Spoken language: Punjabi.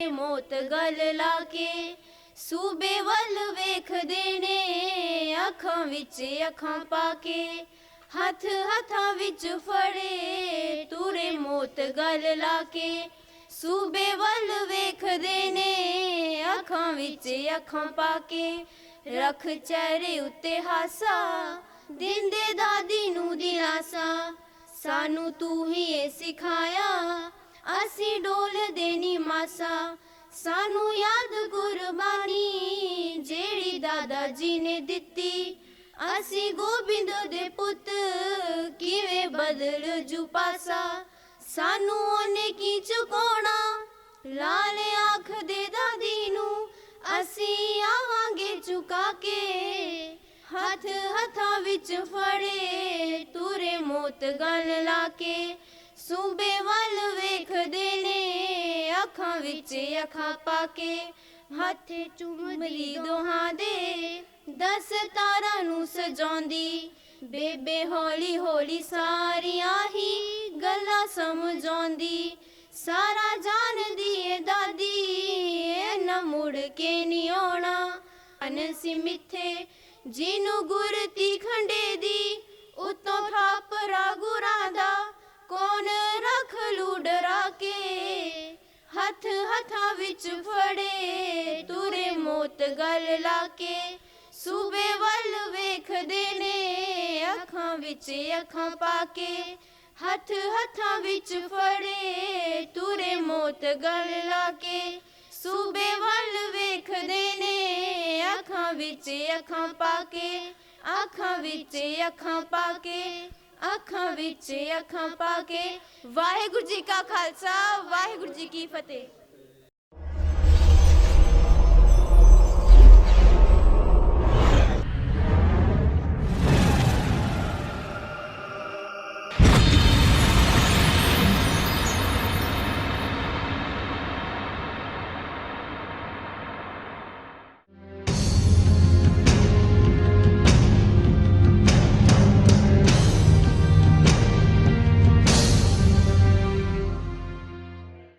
ਮੋਤ ਗਲ ਲਾ ਕੇ ਸੂਬੇ ਵੱਲ ਵੇਖਦੇ ਨੇ, ਅੱਖਾਂ ਵਿੱਚ ਅੱਖਾਂ ਪਾ ਕੇ ਹੱਥ ਹੱਥਾਂ ਵਿੱਚ ਫੜੇ, ਤੂਰੇ ਮੋਤ ਗਲ ਲਾ ਕੇ ਸੂਬੇ ਵੱਲ ਵੇਖਦੇ ਨੇ, ਅੱਖਾਂ ਵਿੱਚ ਅੱਖਾਂ ਪਾ ਕੇ ਰੱਖ ਚਿਹਰੇ ਉੱਤੇ ਹਾਸਾ, ਦਿੰਦੇ ਦਾਦੀ ਨੂੰ ਦਿਲਾਸਾ। ਸਾਨੂੰ ਤੂੰ ਹੀ ਇਹ ਸਿਖਾਇਆ, ਅਸੀਂ ਡੋਲਦੇ ਨੀ ਸਾਨੂੰ ਯਾਦ ਗੁਰਬਾਣੀ, ਜਿਹੜੀ ਦਾਦਾ ਜੀ ਨੇ ਦਿੱਤੀ। ਅਸੀਂ ਗੋਬਿੰਦ ਦੇ ਪੁੱਤ, ਕਿਵੇਂ ਬਦਲ ਜੂ ਪਾਸਾ। ਸਾਨੂੰ ਉਹਨੇ ਕੀ ਚੁਕਾਉਣਾ? ਲਾਲ ਅੱਖ ਦੇ ਦਾਦੀ ਨੂੰ, ਅਸੀਂ ਆਵਾਂਗੇ ਚੁਕਾ ਕੇ। ਹੱਥ ਹੱਥਾਂ ਵਿੱਚ ਫੜੇ, ਤੂਰੇ ਮੋਤ ਗਲ ਲਾ ਕੇ। ਸੂਬੇ ਵੱਲ ਵੇਖਦੇ ਨੇ ਅੱਖਾਂ ਵਿੱਚ ਅੱਖਾਂ ਪਾ ਕੇ ਹੱਥੇ ਚੁੰਮਲੀ ਦੋਹਾਂ ਦੇ ਦਸ ਤਾਰਾਂ ਨੂੰ ਸਜਾਉਂਦੀ। ਬੇਬੇ ਹੌਲੀ ਹੌਲੀ ਸਾਰੀਆਂ ਹੀ ਗੱਲਾਂ ਸਮਝਾਉਂਦੀ। ਸਾਰਾ ਜਾਣਦੀ ਏ ਦਾਦੀ, ਇਹ ਨਾ ਮੁੜ ਕੇ ਨਹੀਂ ਆਉਣਾ। ਅਨਸੀ ਮਿੱਥੇ ਜਿਹਨੂੰ ਗੁਰਤੀ ਖੰਡੇ ਦੀ, ਉਤੋਂ ਹੱਥ ਹੱਥਾਂ ਵਿੱਚ ਫੜੇ, ਤੁਰੇ ਮੋਤ ਗਲ ਲਾ ਕੇ ਸੂਬੇ ਵੱਲ ਵੇਖਦੇ ਨੇ, ਅੱਖਾਂ ਵਿੱਚ ਅੱਖਾਂ ਪਾ ਕੇ ਹੱਥ ਹੱਥਾਂ ਵਿੱਚ ਫੜੇ, ਤੁਰੇ ਮੋਤ ਗਲ ਲਾ ਕੇ ਸੂਬੇ ਵੱਲ ਵੇਖਦੇ ਨੇ, ਅੱਖਾਂ ਵਿੱਚ ਅੱਖਾਂ ਪਾ ਕੇ ਅੱਖਾਂ ਵਿੱਚ ਅੱਖਾਂ ਪਾ ਕੇ ਅੱਖਾਂ ਵਿੱਚ ਅੱਖਾਂ ਪਾ ਕੇ ਵਾਹਿਗੁਰੂ ਜੀ ਕਾ ਖਾਲਸਾ, ਵਾਹਿਗੁਰੂ ਜੀ ਕੀ ਫਤਿਹ।